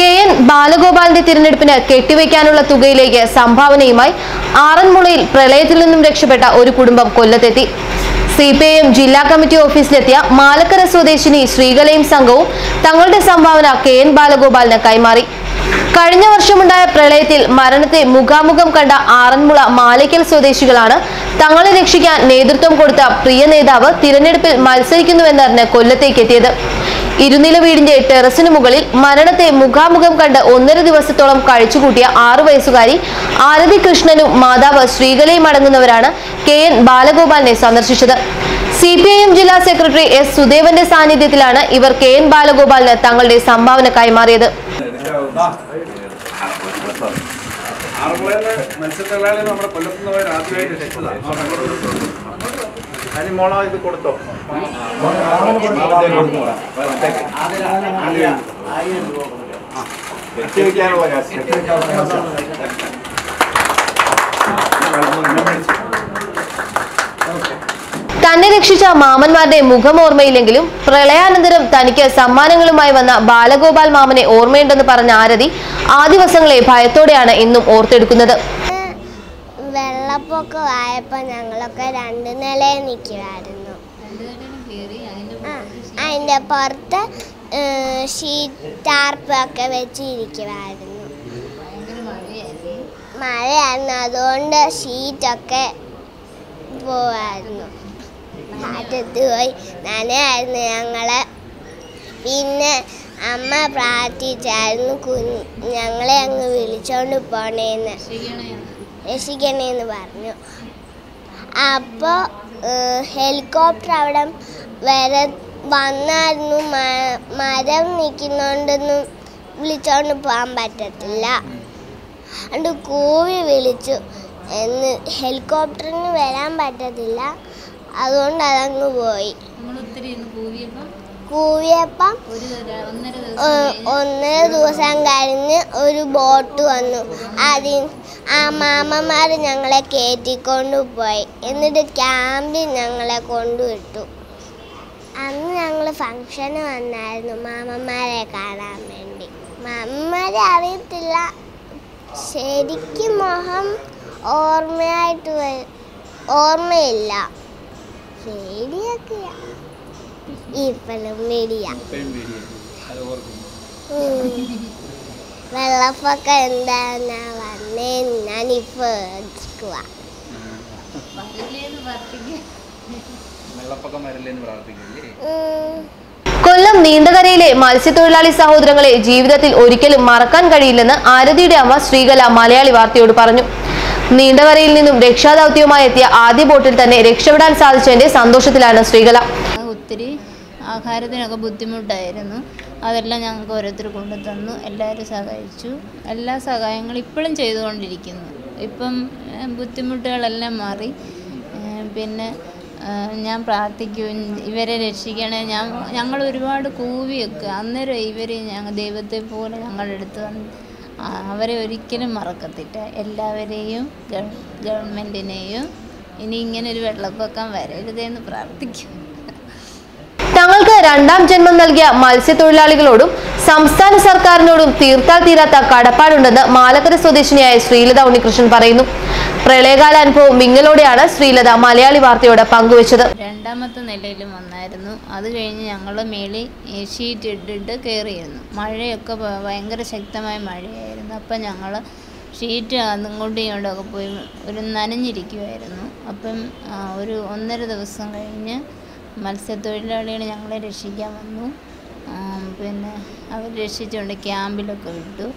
K N ബാലഗോപാലിന്റെ തിരഞ്ഞെടുപ്പിന് കെട്ടിവയ്ക്കാനുള്ള തുകയിലേക്ക് സംഭാവനയുമായി ആറന്മുളയിൽ പ്രളയത്തിൽ നിന്നും രക്ഷപ്പെട്ട ഒരു കുടുംബം കൊല്ലത്തെത്തി. സി പി ഐ എം ജില്ലാ കമ്മിറ്റി ഓഫീസിലെത്തിയ മാലക്കര സ്വദേശിനി ശ്രീകലയും സംഘവും തങ്ങളുടെ സംഭാവന കെ എൻ ബാലഗോപാലിന് കൈമാറി. കഴിഞ്ഞ വർഷമുണ്ടായ പ്രളയത്തിൽ മരണത്തെ മുഖാമുഖം കണ്ട ആറന്മുള മാലയ്ക്കൽ സ്വദേശികളാണ് തങ്ങളെ രക്ഷിക്കാൻ നേതൃത്വം കൊടുത്ത പ്രിയ നേതാവ് തിരഞ്ഞെടുപ്പിൽ മത്സരിക്കുന്നുവെന്നറിഞ്ഞ് കൊല്ലത്തേക്ക് എത്തിയത് ഇരുനില വീടിന്റെ ടെറസിന് മുകളിൽ മരണത്തെ മുഖാമുഖം കണ്ട് ഒന്നര ദിവസത്തോളം കഴിച്ചുകൂട്ടിയ ആറു വയസ്സുകാരി ആരതി കൃഷ്ണനും മാതാവ് ശ്രീകലയും അടങ്ങുന്നവരാണ് കെ എൻ ബാലഗോപാലിനെ സന്ദർശിച്ചത്. സി ജില്ലാ സെക്രട്ടറി എസ് സുദേവന്റെ സാന്നിധ്യത്തിലാണ് ഇവർ കെ എൻ ബാലഗോപാലിന് തങ്ങളുടെ സംഭാവന കൈമാറിയത് നമ്മുടെ കൊല്ലത്തുനിന്ന് അതിന് മോളോ ഇത് കൊടുത്തോ? തന്നെ രക്ഷിച്ച മാമന്മാരുടെ മുഖം ഓർമ്മയില്ലെങ്കിലും പ്രളയാനന്തരം തനിക്ക് സമ്മാനങ്ങളുമായി വന്ന ബാലഗോപാൽ മാമനെ ഓർമ്മയുണ്ടെന്ന് പറഞ്ഞ ആരതി ആ ദിവസങ്ങളെ ഭയത്തോടെയാണ് ഇന്നും ഓർത്തെടുക്കുന്നത്. വെള്ളപ്പൊക്കം ആയപ്പോൾ ഞങ്ങളൊക്കെ രണ്ട് നിലയിൽ നിൽക്കുമായിരുന്നു അതിന്റെ പുറത്ത് ഷീറ്റ് വെച്ചിരിക്കുമായിരുന്നു മഴയായിരുന്നു അതുകൊണ്ട് ഷീറ്റൊക്കെ പോവായിരുന്നു. കാറ്റത്ത് പോയി നനയായിരുന്നു ഞങ്ങളെ. പിന്നെ അമ്മ പ്രാർത്ഥിച്ചായിരുന്നു കുഞ്ഞ് ഞങ്ങളെ അങ്ങ് വിളിച്ചോണ്ട് പോണേന്ന്. രക്ഷിക്കണേന്ന് പറഞ്ഞു. അപ്പോൾ ഹെലികോപ്റ്റർ അവിടെ വരെ വന്നായിരുന്നു. മരം നിൽക്കുന്നോണ്ടൊന്നും വിളിച്ചോണ്ട് പോകാൻ പറ്റത്തില്ല. അതുകൊണ്ട് കൂവി വിളിച്ചു. എന്ന് ഹെലികോപ്റ്ററിന് വരാൻ പറ്റത്തില്ല. അതുകൊണ്ട് അതങ്ങ് പോയി. കൂവിയപ്പം ഒന്നര ദിവസം കഴിഞ്ഞ് ഒരു ബോട്ട് വന്നു. അതിൽ ആ മാമന്മാർ ഞങ്ങളെ കയറ്റിക്കൊണ്ടു പോയി. എന്നിട്ട് ക്യാമ്പിൽ ഞങ്ങളെ കൊണ്ടുവിട്ടു അന്ന് ഞങ്ങൾ ഫങ്ഷന് വന്നായിരുന്നു മാമന്മാരെ കാണാൻ വേണ്ടി. മാമന്മാരെ അറിയത്തില്ല. ശരിക്കും മുഖം ഓർമ്മയായിട്ട് ഓർമ്മയില്ല. പേടിയൊക്കെയാ. ഇപ്പോഴും പേടിയാ. ഉം. വെള്ളപ്പൊക്കം എന്താന്നാ വന്നേ വെള്ളപ്പൊക്കം വരില്ലെന്ന് പ്രാർത്ഥിക്കില്ലേ? കൊല്ലം നീണ്ടകരയിലെ മത്സ്യത്തൊഴിലാളി സഹോദരങ്ങളെ ജീവിതത്തിൽ ഒരിക്കലും മറക്കാൻ കഴിയില്ലെന്ന് ആരതിയുടെ അമ്മ ശ്രീകല മലയാളി വാർത്തയോട് പറഞ്ഞു. നീണ്ടകരയിൽ നിന്നും രക്ഷാദൌത്യവുമായി എത്തിയ ആദ്യ ബോട്ടിൽ തന്നെ രക്ഷപ്പെടാൻ സാധിച്ചതിന്റെ സന്തോഷത്തിലാണ് ശ്രീകല. ഒത്തിരി ആഹാരത്തിനൊക്കെ ബുദ്ധിമുട്ടായിരുന്നു. അതെല്ലാം ഞങ്ങൾക്ക് ഓരോരുത്തർ കൊണ്ടു തന്നു. എല്ലാവരും സഹായിച്ചു. എല്ലാ സഹായങ്ങളും ഇപ്പോഴും ചെയ്തുകൊണ്ടിരിക്കുന്നു. ഇപ്പം ബുദ്ധിമുട്ടുകളെല്ലാം മാറി. പിന്നെ ഞാൻ പ്രാർത്ഥിക്കും ഇവരെ രക്ഷിക്കണേ. ഞാൻ ഞങ്ങൾ ഒരുപാട് കൂവിയൊക്കെ അന്നേരം ഇവർ ഞങ്ങൾ ദൈവത്തെ പോലെ ഞങ്ങളെടുത്ത് വന്ന് ആ, അവരെ ഒരിക്കലും മറക്കത്തില്ല. എല്ലാവരെയും ഗവ- ഗവൺമെന്റിനെയും ഇനി ഇങ്ങനെ ഒരു വെള്ളപ്പൊക്കം വരരുതേന്ന് പ്രാർത്ഥിക്കും തങ്ങൾക്ക് രണ്ടാം ജന്മം നൽകിയ മത്സ്യത്തൊഴിലാളികളോടും സംസ്ഥാന സർക്കാരിനോടും തീർത്താൽ തീരാത്ത കടപ്പാടുണ്ടെന്ന് മാലക്കര സ്വദേശിനിയായ ശ്രീലത ഉണ്ണികൃഷ്ണൻ പറയുന്നു. പ്രളയകാല അനുഭവം മിങ്ങലോടെയാണ് ശ്രീലത മലയാളി വാർത്തയോട് പങ്കുവച്ചത്. രണ്ടാമത്തെ നിലയിലും വന്നായിരുന്നു. അത് കഴിഞ്ഞ് ഞങ്ങൾ മേളിൽ ഷീറ്റ് ഇട്ടിട്ട് കയറിയിരുന്നു. മഴയൊക്കെ ഭയങ്കര ശക്തമായ മഴയായിരുന്നു. അപ്പം ഞങ്ങൾ ഷീറ്റ് അങ്ങോട്ടും ഇങ്ങോട്ടൊക്കെ പോയി ഒരു നനഞ്ഞിരിക്കുമായിരുന്നു അപ്പം ഒരു ഒന്നര ദിവസം കഴിഞ്ഞ് മത്സ്യത്തൊഴിലാളികൾ ഞങ്ങളെ രക്ഷിക്കാൻ വന്നു. പിന്നെ അവർ രക്ഷിച്ചുകൊണ്ട് ക്യാമ്പിലൊക്കെ വിട്ടു.